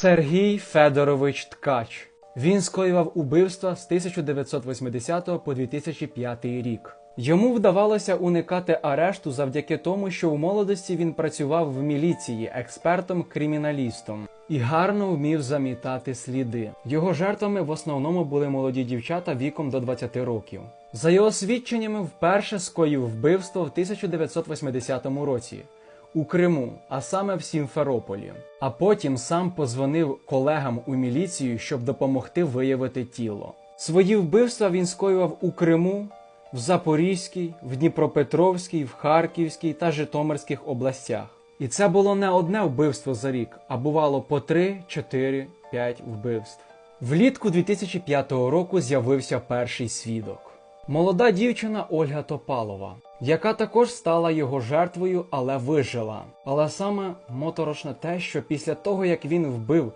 Сергій Федорович Ткач. Він скоював убивства з 1980 по 2005 рік. Йому вдавалося уникати арешту завдяки тому, що у молодості він працював в міліції експертом-криміналістом і гарно вмів замітати сліди. Його жертвами в основному були молоді дівчата віком до 20 років. За його свідченнями, вперше скоїв вбивство в 1980 році у Криму, а саме в Сімферополі. А потім сам позвонив колегам у міліцію, щоб допомогти виявити тіло. Свої вбивства він скоював у Криму, в Запорізькій, в Дніпропетровській, в Харківській та Житомирських областях. І це було не одне вбивство за рік, а бувало по 3, 4, 5 вбивств. Влітку 2005 року з'явився перший свідок. Молода дівчина Ольга Топалова, яка також стала його жертвою, але вижила. Але саме моторошне те, що після того, як він вбив